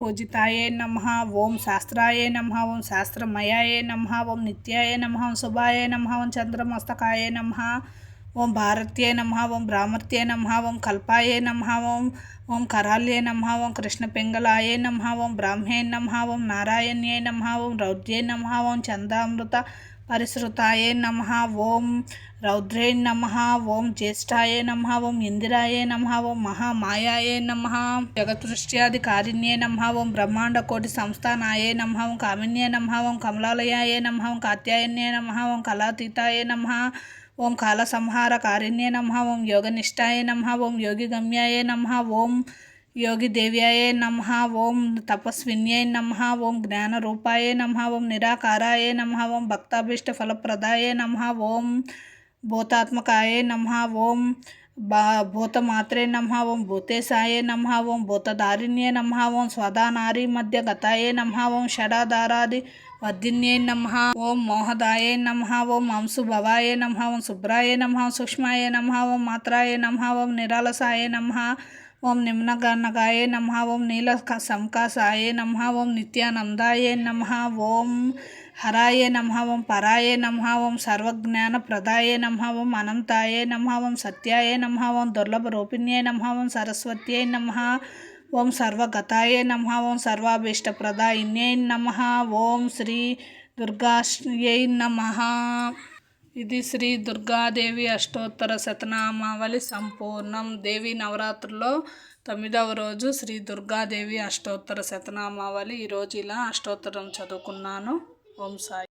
పూజితాయే నమ ఓం శాస్త్రాయే నమ ఓం శాస్త్రమయాయే నమ ఓం నిత్యాయ నమ ఓం శుభాయ నమ ఓం చంద్రమస్తకాయ నమ ఓం భారత్యే నమ ఓం బ్రాహ్మత్యే నమ ఓం కల్పాయే నమ ఓం ఓం కరాల్యే నమ ఓం కృష్ణ పింగళాయే నమ ఓం బ్రాహ్మే నమ ఓం నారాయణ్యే నమ ఓం రౌద్యే నమ ఓం చందామృత పరిశ్రుతాయ నమ ఓం రౌద్రే నమ ఓం జ్యేష్ఠాయ నమ ఓం ఇందిరాయ నమ ఓం మహామాయాయే నమ జగదృష్ట్యాది కారిణ్యే నమ ఓం బ్రహ్మాండ కోటి సంస్థానాయ నమ ఓం కామిన్యే నమ ఓం కమలాలయాయే నమ ఓం కాత్యాయన్యే నమ ఓం కళాతీతాయ నమ ఓం కాల సంహారకారిణ్యే నమ ఓం యోగనిష్టాయ నమ ఓం యోగిగమ్యాయే నమ ఓం యోగిదేవ్యాయ నమ ఓం తపస్విన్యై నమ ఓం జ్ఞానరూపాయ నమ ఓం నిరాకారాయ నమ ఓం భక్తాభీష్ట ఫలప్రదాయ నమ ఓం భూతాత్మకాయ నమ ఓం బా భూతమాత్రే నమ ఓం భూతేశాయ నమ ఓం భూతదారిణ్యే నమ ఓం స్వదానారి మధ్య గతాయ నమ ఓం షడాధారాది వర్ధిన్యే నమ ఓం మోహదాయ నమ ఓం అంశుభవాయ నమ ఓం శుభ్రాయ నమ ఓం సూక్ష్మాయ నమ ఓం మాత్రాయ నమ ఓం నిరాలసాయ నమ ఓం నిమ్నగన్నగాయ నమ ఓం నీల సంకాసాయ నమ ఓం నిత్యానందాయ నమ ఓం హరాయ నమ ఓం పరాయ నమ ఓం సర్వజ్ఞాన ప్రదాయ నమ ఓం అనంతాయ నమ ఓం సత్యాయ నమ ఓం దుర్లభ రూపిణ్యే నమ ఓం సరస్వత్యై నమ ఓం సర్వగతాయ నమ ఓం సర్వాభీష్టప్రదాయిన్యై నమ ఓం శ్రీ దుర్గాయై నమ ఇది శ్రీ దుర్గాదేవి అష్టోత్తర శతనామావళి సంపూర్ణం. దేవి నవరాత్రుల్లో తొమ్మిదవ రోజు శ్రీ దుర్గాదేవి అష్టోత్తర శతనామావళి. ఈరోజు ఇలా అష్టోత్తరం చదువుకున్నాను. ఓం సాయి.